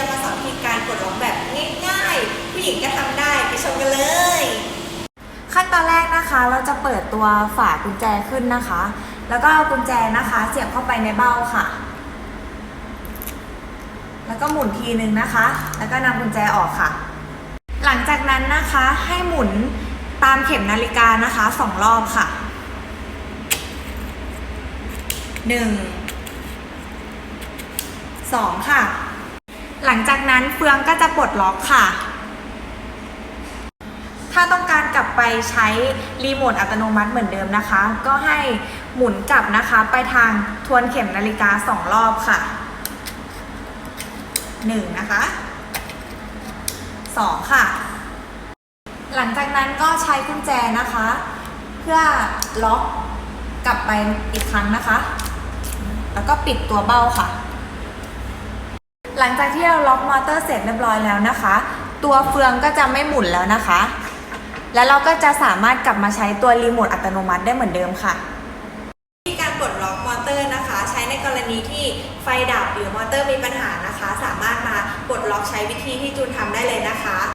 จะมาสอนวิธีการปลดล็อกแบบง่ายๆ ผู้หญิงก็ทำได้ไปชมกันเลย ขั้นตอนแรกนะคะเราจะเปิดตัวฝากุญแจขึ้นนะคะ แล้วก็เอากุญแจนะคะ เสียบเข้าไปในเบ้าค่ะ แล้วก็หมุนทีนึงนะคะ แล้วก็นำกุญแจออกค่ะ หลังจากนั้นนะคะให้หมุนตามเข็มนาฬิกานะคะสองรอบค่ะหนึ่งสองค่ะ หลังจากนั้นเฟืองก็จะปลดล็อกค่ะ ถ้าต้องการกลับไปใช้รีโมทอัตโนมัติเหมือนเดิมนะคะ ก็ให้หมุนกลับนะคะ ไปทางทวนเข็มนาฬิกาสองรอบค่ะหนึ่งนะคะสองค่ะ หลังจากนั้นก็ใช้กุญแจนะคะ เพื่อล็อกกลับไปอีกครั้งนะคะ แล้วก็ปิดตัวเบ้าค่ะ หลังจากที่เราล็อกมอเตอร์เสร็จเรียบร้อยแล้วนะคะ ตัวเฟืองก็จะไม่หมุนแล้วนะคะ แล้วเราก็จะสามารถกลับมาใช้ตัวรีโมทอัตโนมัติได้เหมือนเดิมค่ะวิธีการปลดล็อกมอเตอร์นะคะ ใช้ในกรณีที่ไฟดับหรือมอเตอร์มีปัญหานะคะ สามารถมาปลดล็อกใช้วิธีที่จูนทำได้เลยนะคะ